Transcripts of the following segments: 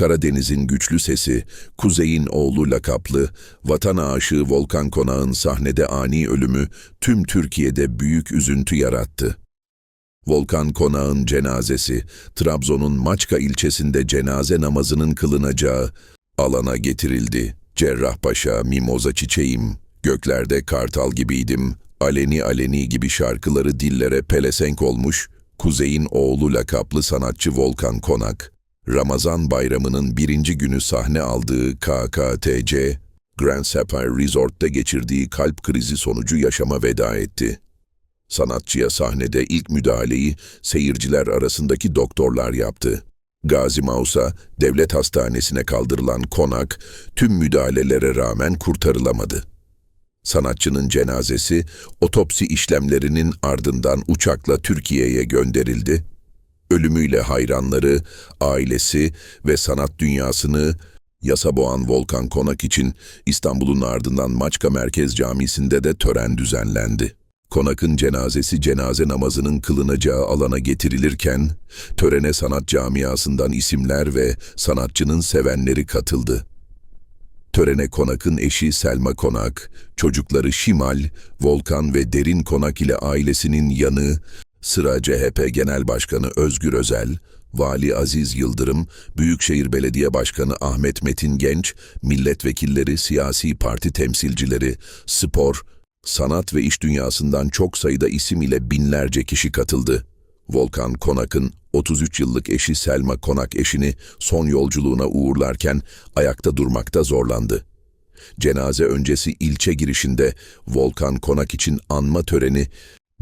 Karadeniz'in güçlü sesi, Kuzey'in oğlu lakaplı, vatan aşığı Volkan Konak'ın sahnede ani ölümü tüm Türkiye'de büyük üzüntü yarattı. Volkan Konak'ın cenazesi, Trabzon'un Maçka ilçesinde cenaze namazının kılınacağı alana getirildi. Cerrahpaşa, mimoza çiçeğim, göklerde kartal gibiydim, aleni aleni gibi şarkıları dillere pelesenk olmuş, Kuzey'in oğlu lakaplı sanatçı Volkan Konak, Ramazan bayramının birinci günü sahne aldığı KKTC, Grand Sapphire Resort'ta geçirdiği kalp krizi sonucu yaşama veda etti. Sanatçıya sahnede ilk müdahaleyi seyirciler arasındaki doktorlar yaptı. Gazi Maus'a devlet hastanesine kaldırılan konak tüm müdahalelere rağmen kurtarılamadı. Sanatçının cenazesi otopsi işlemlerinin ardından uçakla Türkiye'ye gönderildi. Ölümüyle hayranları, ailesi ve sanat dünyasını yasa boğan Volkan Konak için İstanbul'un ardından Maçka Merkez Camisi'nde de tören düzenlendi. Konak'ın cenazesi cenaze namazının kılınacağı alana getirilirken, törene sanat camiasından isimler ve sanatçının sevenleri katıldı. Törene Konak'ın eşi Selma Konak, çocukları Şimal, Volkan ve Derin Konak ile ailesinin yanı, sıra CHP Genel Başkanı Özgür Özel, Vali Aziz Yıldırım, Büyükşehir Belediye Başkanı Ahmet Metin Genç, milletvekilleri, siyasi parti temsilcileri, spor, sanat ve iş dünyasından çok sayıda isim ile binlerce kişi katıldı. Volkan Konak'ın 33 yıllık eşi Selma Konak eşini son yolculuğuna uğurlarken ayakta durmakta zorlandı. Cenaze öncesi ilçe girişinde Volkan Konak için anma töreni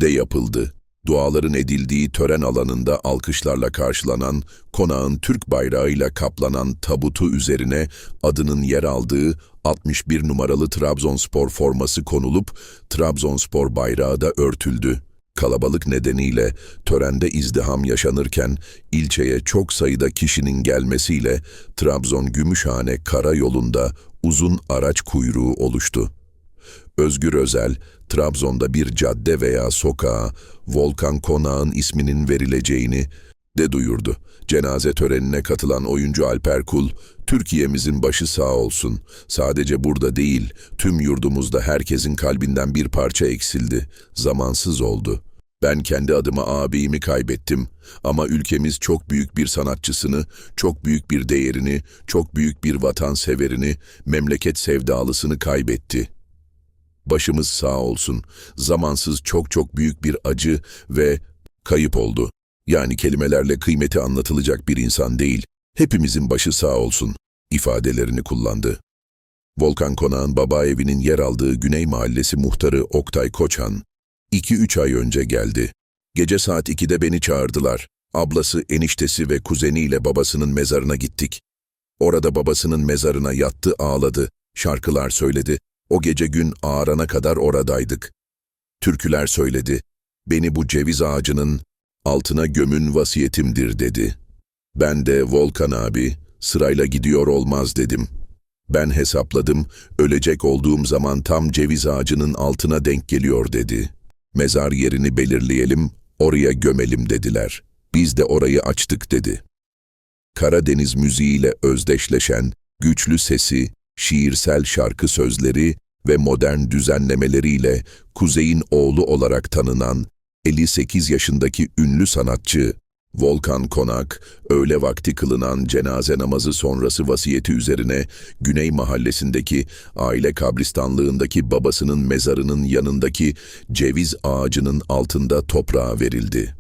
de yapıldı. Duaların edildiği tören alanında alkışlarla karşılanan, konağın Türk bayrağıyla kaplanan tabutu üzerine adının yer aldığı 61 numaralı Trabzonspor forması konulup Trabzonspor bayrağı da örtüldü. Kalabalık nedeniyle törende izdiham yaşanırken ilçeye çok sayıda kişinin gelmesiyle Trabzon Gümüşhane karayolunda uzun araç kuyruğu oluştu. Özgür Özel, Trabzon'da bir cadde veya sokağa Volkan Konağ'ın isminin verileceğini de duyurdu. Cenaze törenine katılan oyuncu Alper Kul, Türkiye'mizin başı sağ olsun. Sadece burada değil, tüm yurdumuzda herkesin kalbinden bir parça eksildi. Zamansız oldu. Ben kendi adıma abimi kaybettim ama ülkemiz çok büyük bir sanatçısını, çok büyük bir değerini, çok büyük bir vatanseverini, memleket sevdalısını kaybetti.'' Başımız sağ olsun. Zamansız çok çok büyük bir acı ve kayıp oldu. Yani kelimelerle kıymeti anlatılacak bir insan değil. Hepimizin başı sağ olsun ifadelerini kullandı. Volkan Konağ'ın baba evinin yer aldığı Güney Mahallesi muhtarı Oktay Koçan, 2-3 ay önce geldi. Gece saat 2'de beni çağırdılar. Ablası, eniştesi ve kuzeniyle babasının mezarına gittik. Orada babasının mezarına yattı ağladı, şarkılar söyledi, o gece gün ağarana kadar oradaydık. Türküler söyledi. Beni bu ceviz ağacının altına gömün vasiyetimdir dedi. Ben de Volkan abi sırayla gidiyor olmaz dedim. Ben hesapladım, ölecek olduğum zaman tam ceviz ağacının altına denk geliyor dedi. Mezar yerini belirleyelim, oraya gömelim dediler. Biz de orayı açtık dedi. Karadeniz müziğiyle özdeşleşen, güçlü sesi, şiirsel şarkı sözleri ve modern düzenlemeleriyle Kuzey'in oğlu olarak tanınan 58 yaşındaki ünlü sanatçı Volkan Konak, öğle vakti kılınan cenaze namazı sonrası vasiyeti üzerine Güney Mahallesi'ndeki aile kabristanlığındaki babasının mezarının yanındaki ceviz ağacının altında toprağa verildi.